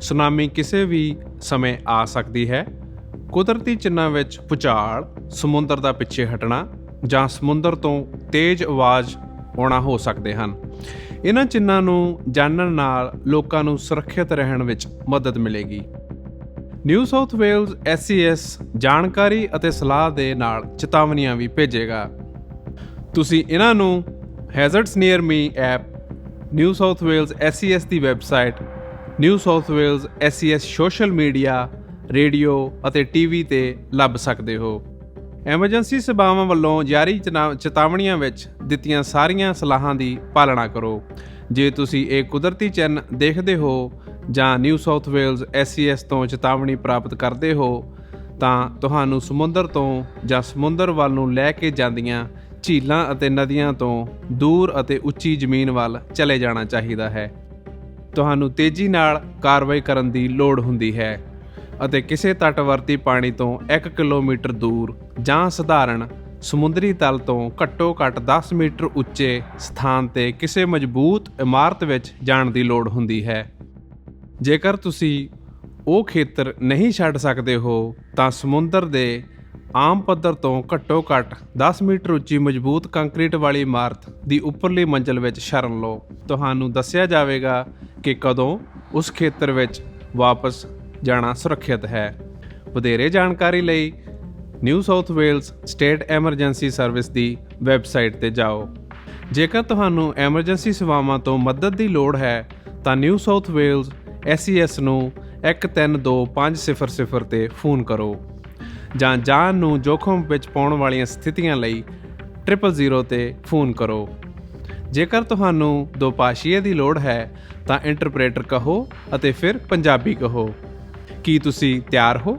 Tsunami ਕਿਸੇ ਵੀ ਸਮੇਂ ਆ ਸਕਦੀ ਹੈ। ਕੁਦਰਤੀ ਚਿੰਨਾਂ ਵਿੱਚ ਭੂਚਾਲ ਸਮੁੰਦਰ ਦਾ ਪਿੱਛੇ ਹਟਣਾ ਜਾਂ ਸਮੁੰਦਰ ਤੋਂ ਤੇਜ਼ ਆਵਾਜ਼ ਆਉਣਾ ਹੋ ਸਕਦੇ ਹਨ। ਇਹਨਾਂ ਚਿੰਨਾਂ ਨੂੰ ਜਾਣਨ ਨਾਲ ਲੋਕਾਂ ਨੂੰ ਸੁਰੱਖਿਅਤ ਰਹਿਣ ਵਿੱਚ ਮਦਦ ਮਿਲੇਗੀ। ਨਿਊ ਸਾਊਥ ਵੇਲਜ਼ SES ਜਾਣਕਾਰੀ ਅਤੇ ਸਲਾਹ ਦੇ ਨਾਲ ਚੇਤਾਵਨੀਆਂ ਵੀ ਭੇਜੇਗਾ। ਤੁਸੀਂ ਇਹਨਾਂ ਨੂੰ hazards near me app, New South Wales SES ਦੀ website New South Wales SES social media, radio ਅਤੇ ਟੀਵੀ ਤੇ ਲੱਭ ਸਕਦੇ ਹੋ। ਐਮਰਜੈਂਸੀ ਸੇਵਾਵਾਂ ਵੱਲੋਂ ਜਾਰੀ ਚਨਾ- ਚੇਤਾਵਨੀਆਂ ਵਿੱਚ ਦਿੱਤੀਆਂ ਸਾਰੀਆਂ ਸਲਾਹਾਂ ਦੀ ਪਾਲਣਾ ਕਰੋ। ਜੇ ਤੁਸੀਂ ਇਹ ਕੁਦਰਤੀ ਚਿੰਨ੍ਹ ਦੇਖਦੇ ਹੋ ਜਾਂ ਨਿਊ ਸਾਊਥ ਵੇਲਜ਼ SES ਤੋਂ ਚੇਤਾਵਨੀ ਪ੍ਰਾਪਤ ਕਰਦੇ ਹੋ, ਤਾਂ ਤੁਹਾਨੂੰ ਸਮੁੰਦਰ ਤੋਂ ਜਾਂ ਸਮੁੰਦਰ ਵੱਲ ਨੂੰ ਲੈ ਕੇ ਜਾਂਦੀਆਂ ਝੀਲਾਂ ਅਤੇ ਨਦੀਆਂ ਤੋਂ ਦੂਰ ਅਤੇ ਉੱਚੀ ਜ਼ਮੀਨ ਵੱਲ ਚਲੇ ਜਾਣਾ ਚਾਹੀਦਾ ਹੈ। ਤੁਹਾਨੂੰ ਤੇਜ਼ੀ ਨਾਲ ਕਾਰਵਾਈ ਕਰਨ ਦੀ ਲੋੜ ਹੁੰਦੀ ਹੈ ਅਤੇ ਕਿਸੇ ਤਟਵਰਤੀ ਪਾਣੀ ਤੋਂ 1 ਕਿਲੋਮੀਟਰ ਦੂਰ ਜਾਂ ਸਧਾਰਨ ਸਮੁੰਦਰੀ ਤਲ ਤੋਂ ਘੱਟੋ-ਘੱਟ 10 ਮੀਟਰ ਉੱਚੇ ਸਥਾਨ ਤੇ ਕਿਸੇ ਮਜ਼ਬੂਤ ਇਮਾਰਤ ਵਿੱਚ ਜਾਣ ਦੀ ਲੋੜ ਹੁੰਦੀ ਹੈ। ਜੇਕਰ ਤੁਸੀਂ ਉਹ ਖੇਤਰ ਨਹੀਂ ਛੱਡ ਸਕਦੇ ਹੋ, ਤਾਂ ਸਮੁੰਦਰ ਦੇ ਆਮ ਪੱਧਰ ਤੋਂ ਘੱਟੋ-ਘੱਟ 10 ਮੀਟਰ ਉੱਚੀ ਮਜ਼ਬੂਤ ਕੰਕਰੀਟ ਵਾਲੀ ਇਮਾਰਤ ਦੀ ਉੱਪਰਲੀ ਮੰਜ਼ਲ ਵਿੱਚ ਸ਼ਰਨ ਲਓ। ਤੁਹਾਨੂੰ ਦੱਸਿਆ ਜਾਵੇਗਾ ਕਿ ਕਦੋਂ ਉਸ ਖੇਤਰ ਵਿੱਚ ਵਾਪਸ ਜਾਣਾ ਸੁਰੱਖਿਅਤ ਹੈ। ਵਧੇਰੇ ਜਾਣਕਾਰੀ ਲਈ New South Wales state emergency service ਦੀ ਵੈਬਸਾਈਟ ਤੇ ਜਾਓ। ਜੇਕਰ ਤੁਹਾਨੂੰ ਐਮਰਜੈਂਸੀ ਸੇਵਾਵਾਂ ਤੋਂ ਮਦਦ ਦੀ ਲੋੜ ਹੈ, ਤਾਂ ਨਿਊ ਸਾਊਥ ਵੇਲਜ਼ SES ਨੂੰ 132500 ਤੇ ਫੋਨ ਕਰੋ। ਜਾਂ ਜਾਨ ਨੂੰ ਜੋਖਮ ਵਿੱਚ ਪਾਉਣ ਵਾਲੀਆਂ ਸਥਿਤੀਆਂ ਲਈ 000 ਤੇ ਫੋਨ ਕਰੋ। ਜੇਕਰ ਤੁਹਾਨੂੰ ਦੋਪਾਸ਼ੀਏ ਦੀ ਲੋੜ ਹੈ, ਤਾਂ ਇੰਟਰਪ੍ਰੇਟਰ ਕਹੋ ਅਤੇ ਫਿਰ ਪੰਜਾਬੀ ਕਹੋ। ਕੀ ਤੁਸੀਂ ਤਿਆਰ ਹੋ?